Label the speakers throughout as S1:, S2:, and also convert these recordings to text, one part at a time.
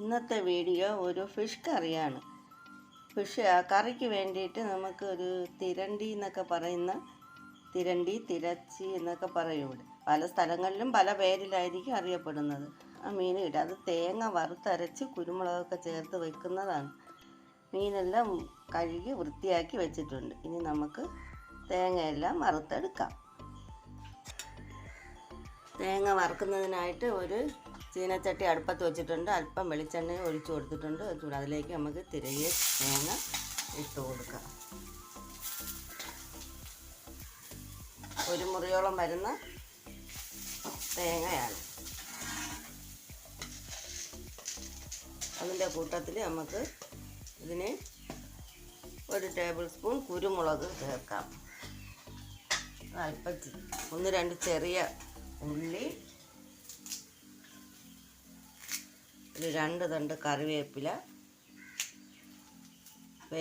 S1: ഇന്നത്തെ വീഡിയോ ഒരു ഫിഷ് കറിയാണ്. ഫിഷ് കറിക്ക് വേണ്ടിയിട്ട് നമുക്ക് ഒരു തിരണ്ടി എന്നൊക്കെ പറയുന്ന തിരണ്ടി തിരച്ചി എന്നൊക്കെ പറയും ഇവിടെ. പല സ്ഥലങ്ങളിലും പല പേരിലായിരിക്കും അറിയപ്പെടുന്നത്. ആ മീൻ ഇടുക അത് തേങ്ങ വറുത്തരച്ച് കുരുമുളകൊക്കെ ചേർത്ത് വെക്കുന്നതാണ്. മീനെല്ലാം കഴുകി വൃത്തിയാക്കി വെച്ചിട്ടുണ്ട്. ഇനി നമുക്ക് തേങ്ങയെല്ലാം വറുത്തെടുക്കാം. തേങ്ങ വറുക്കുന്നതിനായിട്ട് ഒരു ചീനച്ചട്ടി അടുപ്പത്ത് വെച്ചിട്ടുണ്ട്. അല്പം വെളിച്ചെണ്ണ ഒഴിച്ചു കൊടുത്തിട്ടുണ്ട്. ചൂട് അതിലേക്ക് നമുക്ക് തിരികെ തേങ്ങ ഇട്ട് കൊടുക്കാം. ഒരു മുറിയോളം വരുന്ന തേങ്ങയാണ്. അതിന്റെ കൂട്ടത്തിൽ നമുക്ക് ഇതിന് ഒരു ടേബിൾ സ്പൂൺ കുരുമുളക് ചേർക്കാം. അല്പം ഒന്ന് രണ്ട് ചെറിയ ഉള്ളി ഒരു രണ്ട് തണ്ട് കറിവേപ്പില.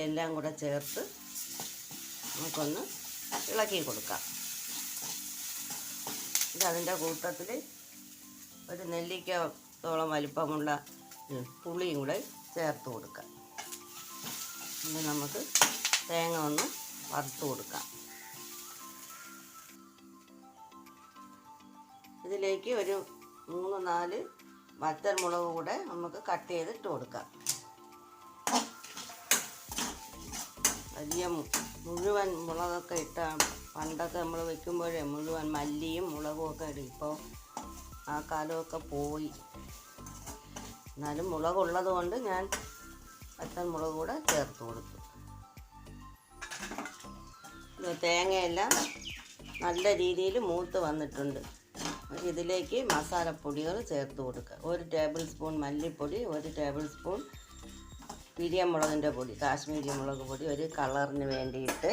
S1: എല്ലാം കൂടെ ചേർത്ത് നമുക്കൊന്ന് ഇളക്കി കൊടുക്കാം. ഇത് അതിന്റെ കൂട്ടത്തിൽ ഒരു നെല്ലിക്കത്തോളം വലിപ്പമുള്ള പുളിയും കൂടെ ചേർത്ത് കൊടുക്കാം. ഇനി നമുക്ക് തേങ്ങ ഒന്ന് വറുത്ത് കൊടുക്കാം. ഇതിലേക്ക് ഒരു മൂന്ന് നാല് വറ്റൽ മുളക് കൂടെ നമുക്ക് കട്ട് ചെയ്തിട്ട് കൊടുക്കാം. വലിയ മുഴുവൻ മുളകൊക്കെ ഇട്ട പണ്ടൊക്കെ നമ്മൾ വെക്കുമ്പോഴേ മുഴുവൻ മല്ലിയും മുളകും ഒക്കെ ഇടും. ഇപ്പോൾ ആ കാലമൊക്കെ പോയി. എന്നാലും മുളകുള്ളത് കൊണ്ട് ഞാൻ വറ്റൽ മുളക് കൂടെ ചേർത്ത് കൊടുത്തു. തേങ്ങയെല്ലാം നല്ല രീതിയിൽ മൂത്ത് വന്നിട്ടുണ്ട്. ഇതിലേക്ക് മസാലപ്പൊടികൾ ചേർത്ത് കൊടുക്കുക. ഒരു ടേബിൾ സ്പൂൺ മല്ലിപ്പൊടി ഒരു ടേബിൾ സ്പൂൺ പിരിയമുളകിന്റെ പൊടി കാശ്മീരി മുളക് പൊടി ഒരു കളറിന് വേണ്ടിയിട്ട്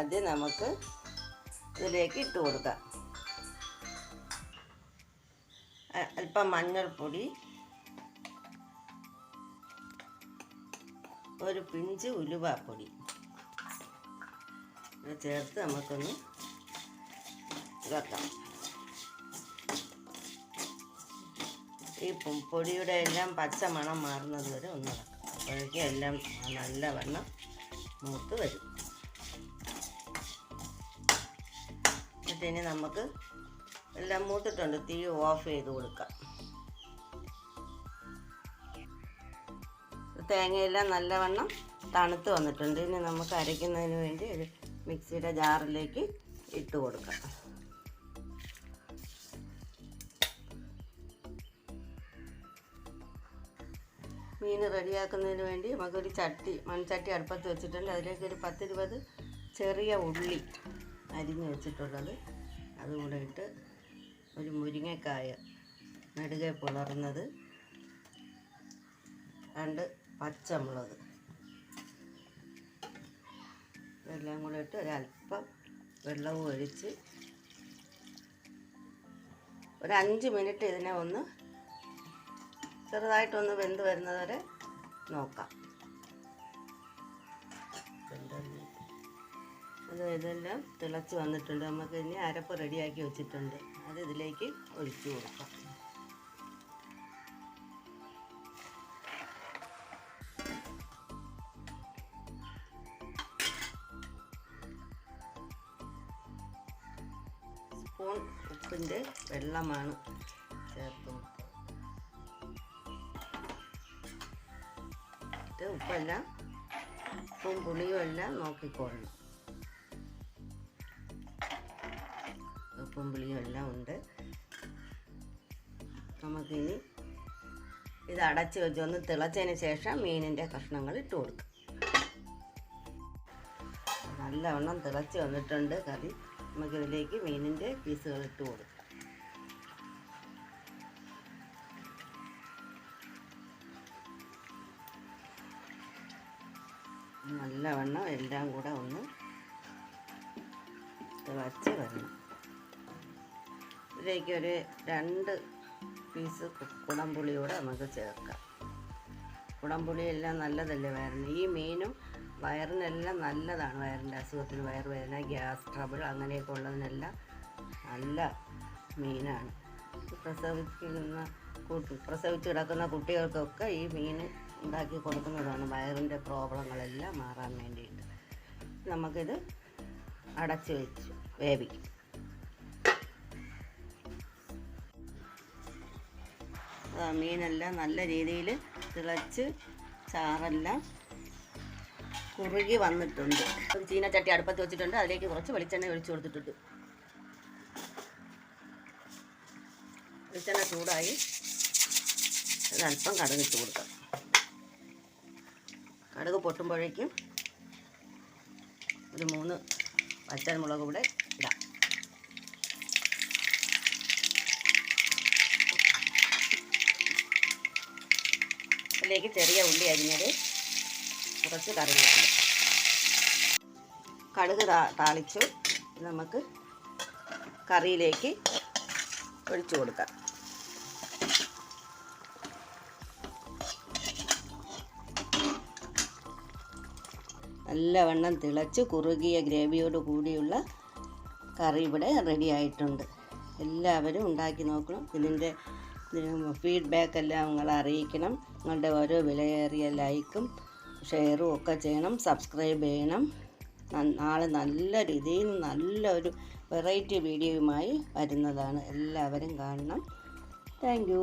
S1: അത് നമുക്ക് ഇതിലേക്ക് ഇട്ട് കൊടുക്കാം. അല്പം മഞ്ഞൾപ്പൊടി ഒരു പിഞ്ച് ഉലുവാപ്പൊടി. ചേർത്ത് നമുക്കൊന്ന് ഇളക്കാം ഈ പൊടിയുടെ എല്ലാം പച്ച മണം മാറുന്നത് വരെ ഒന്ന് ഇളക്കാം. അപ്പോഴേക്കും എല്ലാം നല്ല വണ്ണം മൂത്ത് വരും. എന്നിട്ട് ഇനി നമുക്ക് എല്ലാം മൂത്തിട്ടുണ്ട്. തീ ഓഫ് ചെയ്ത് കൊടുക്കാം. തേങ്ങയെല്ലാം നല്ലവണ്ണം തണുത്ത് വന്നിട്ടുണ്ട്. ഇനി നമുക്ക് അരയ്ക്കുന്നതിന് വേണ്ടി ഒരു മിക്സിയുടെ ജാറിലേക്ക് ഇട്ട് കൊടുക്കാം. മീൻ റെഡിയാക്കുന്നതിന് വേണ്ടി നമുക്കൊരു ചട്ടി മൺചട്ടി അടുപ്പത്ത് വെച്ചിട്ടുണ്ട്. അതിലേക്ക് ഒരു പത്തിരുപത് ചെറിയ ഉള്ളി അരിഞ്ഞ് വെച്ചിട്ടുള്ളത്. അതുകൂടെ ഇട്ട് ഒരു മുരിങ്ങക്കായ നടുകെ പുലർന്നത് രണ്ട് പച്ചമുളക്. ഇതെല്ലാം കൂടെ ഇട്ട് ഒരല്പം വെള്ളവും ഒഴിച്ച് ഒരു അഞ്ച് മിനിറ്റ് ഇതിനെ ഒന്ന് ചെറുതായിട്ടൊന്ന് വെന്ത് വരുന്നത് വരെ നോക്കാം. അത് ഇതെല്ലാം തിളച്ച് വന്നിട്ടുണ്ട്. നമുക്ക് ഇനി അരപ്പ് റെഡിയാക്കി വെച്ചിട്ടുണ്ട്. അത് ഇതിലേക്ക് ഒഴിച്ചു കൊടുക്കാം. സ്പൂൺ ഉപ്പിന്റെ വെള്ളമാണ് ചേർത്ത് ഉപ്പെല്ലാം ഉപ്പും പുളിയും എല്ലാം നോക്കിക്കൊള്ളണം ഉപ്പും പുളിയും എല്ലാം ഉണ്ട്. നമുക്കിനി ഇത് അടച്ച് വെച്ച് ഒന്ന് തിളച്ചതിന് ശേഷം മീനിന്റെ കഷ്ണങ്ങൾ ഇട്ട് കൊടുക്കും. നല്ലവണ്ണം തിളച്ച് വന്നിട്ടുണ്ട് കറി. നമുക്കിതിലേക്ക് മീനിന്റെ പീസുകൾ ഇട്ട് കൊടുക്കാം. നല്ലവണ്ണം എല്ലാം കൂടെ ഒന്ന് തിളച്ച് വരണം. ഇതിലേക്ക് ഒരു രണ്ട് പീസ് കുടംപുളി കുടംപുളിയൂടെ നമുക്ക് ചേർക്കാം. കുടംപുളിയെല്ലാം നല്ലതല്ലേ വയറിന്? ഈ മീനും വയറിനെല്ലാം നല്ലതാണ്. വയറിന്റെ അസുഖത്തിന് വയറുവേദന ഗ്യാസ് ട്രബിൾ അങ്ങനെയൊക്കെ ഉള്ളതിനെല്ലാം നല്ല മീനാണ്. പ്രസവിക്കുന്ന പ്രസവിച്ച് കിടക്കുന്ന കുട്ടികൾക്കൊക്കെ ഈ മീൻ ഉണ്ടാക്കി കൊടുക്കുന്നതാണ് വയറിന്റെ പ്രോബ്ലങ്ങളെല്ലാം മാറാൻ വേണ്ടിയിട്ട്. നമുക്കിത് അടച്ച് വെച്ച് വേവിക്കും. മീനെല്ലാം നല്ല രീതിയിൽ തിളച്ച് ചാറെല്ലാം കുറുകി വന്നിട്ടുണ്ട്. ചീനച്ചട്ടി അടുപ്പത്ത് വെച്ചിട്ടുണ്ട്. അതിലേക്ക് കുറച്ച് വെളിച്ചെണ്ണ ഒഴിച്ചു കൊടുത്തിട്ടുണ്ട്. വെളിച്ചെണ്ണ ചൂടായി. അല്പം കടുക് ഇട്ട് കൊടുക്കാം. കടുക് പൊട്ടുമ്പോഴേക്കും ഒരു മൂന്ന് പച്ചമുളക് കൂടെ ഇടാം. അതിലേക്ക് ചെറിയ ഉള്ളി അരിഞ്ഞത് കുറച്ച് കറിവേപ്പില. കടുക് താളിച്ചു നമുക്ക് കറിയിലേക്ക് ഒഴിച്ചു കൊടുക്കാം. നല്ലവണ്ണം തിളച്ച് കുറുകിയ ഗ്രേവിയോട് കൂടിയുള്ള കറി ഇവിടെ റെഡി ആയിട്ടുണ്ട്. എല്ലാവരും ഉണ്ടാക്കി നോക്കണം. ഇതിന്റെ ഫീഡ്ബാക്ക് എല്ലാം നിങ്ങൾ അറിയിക്കണം. നിങ്ങളുടെ ഓരോ വിലയേറിയ ലൈക്കും ഷെയറും ഒക്കെ ചെയ്യണം. സബ്സ്ക്രൈബ് ചെയ്യണം. നാളെ നല്ല രീതിയിൽ നല്ലൊരു വെറൈറ്റി വീഡിയോയുമായി വരുന്നതാണ്. എല്ലാവരും കാണണം. താങ്ക്